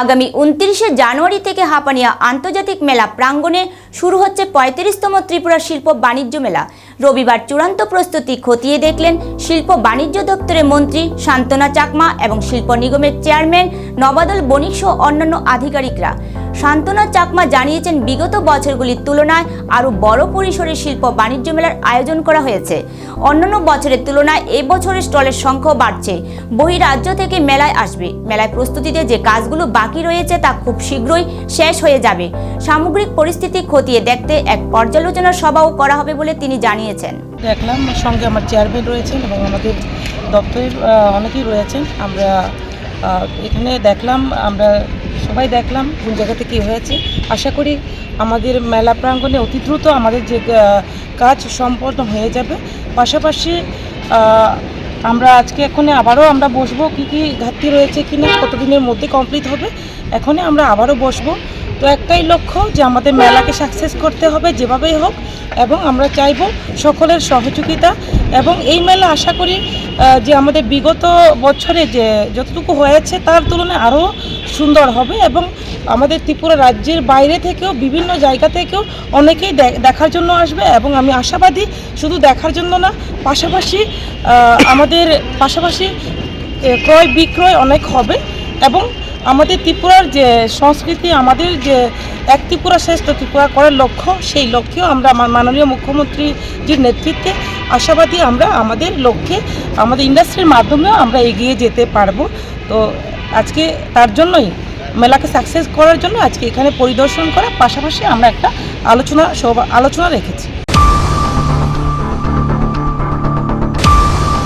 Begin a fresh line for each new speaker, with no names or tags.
আগামী উনত্রিশে জানুয়ারি থেকে হাঁপানিয়া আন্তর্জাতিক মেলা প্রাঙ্গণে শুরু হচ্ছে পঁয়ত্রিশতম ত্রিপুরা শিল্প বাণিজ্য মেলা। রবিবার চূড়ান্ত প্রস্তুতি খতিয়ে দেখলেন শিল্প বাণিজ্য দপ্তরের মন্ত্রী শান্তনা চাকমা এবং শিল্প নিগমের চেয়ারম্যান নবাদল বণিক সহ অন্যান্য আধিকারিকরা। শান্তনা চাকমা জানিয়েছেন, বিগত বছরগুলির তুলনায় আরও বড় পরিসরে শিল্প বাণিজ্য মেলার আয়োজন করা হয়েছে। অন্যান্য বছরের তুলনায় এই বছরের স্টলের সংখ্যাও বাড়ছে। বহিরাজ্য থেকে মেলায় আসবে। মেলায় প্রস্তুতিতে যে কাজগুলো বাকি রয়েছে তা খুব শীঘ্রই শেষ হয়ে যাবে। সামগ্রিক পরিস্থিতি খতিয়ে দেখতে এক পর্যালোচনা সভাও করা হবে বলে তিনি জানিয়েছেন।
দেখলাম সঙ্গে আমার চেয়ারম্যান রয়েছেন এবং আমাদের দপ্তরের অনেকেই রয়েছেন। আমরা এখানে দেখলাম আমরা সবাই দেখলাম কোন জায়গাতে কী হয়েছে। আশা করি আমাদের মেলা প্রাঙ্গণে অতি দ্রুত আমাদের যে কাজ সম্পন্ন হয়ে যাবে। পাশাপাশি আমরা আজকে এখানে আবারও আমরা বসবো কি কি ঘাটতি রয়েছে কি না কতদিনের মধ্যে কমপ্লিট হবে, এখানে আমরা আবারও বসবো। তো একটাই লক্ষ্য যে আমাদের মেলাকে সাকসেস করতে হবে যেভাবেই হোক, এবং আমরা চাইব সকলের সহযোগিতা, এবং এই মেলা আশা করি যে আমাদের বিগত বছরে যে যতটুকু হয়েছে তার তুলনায় আরও সুন্দর হবে, এবং আমাদের ত্রিপুরা রাজ্যের বাইরে থেকেও, বিভিন্ন জায়গা থেকেও অনেকেই দেখার জন্য আসবে, এবং আমি আশাবাদী শুধু দেখার জন্য না, পাশাপাশি আমাদের পাশাপাশি ক্রয় বিক্রয় অনেক হবে, এবং আমাদের ত্রিপুরার যে সংস্কৃতি, আমাদের যে এক ত্রিপুরা শ্রেষ্ঠ ত্রিপুরা করার লক্ষ্য, সেই লক্ষ্যেও আমরা মাননীয় মুখ্যমন্ত্রীজির নেতৃত্বে আশাবাদী আমরা আমাদের লক্ষ্যে, আমাদের ইন্ডাস্ট্রির মাধ্যমেও আমরা এগিয়ে যেতে পারব। তো আজকে তার জন্যই, মেলাকে সাকসেস করার জন্য আজকে এখানে পরিদর্শন করার পাশাপাশি আমরা একটা আলোচনা সভা, আলোচনা রেখেছি।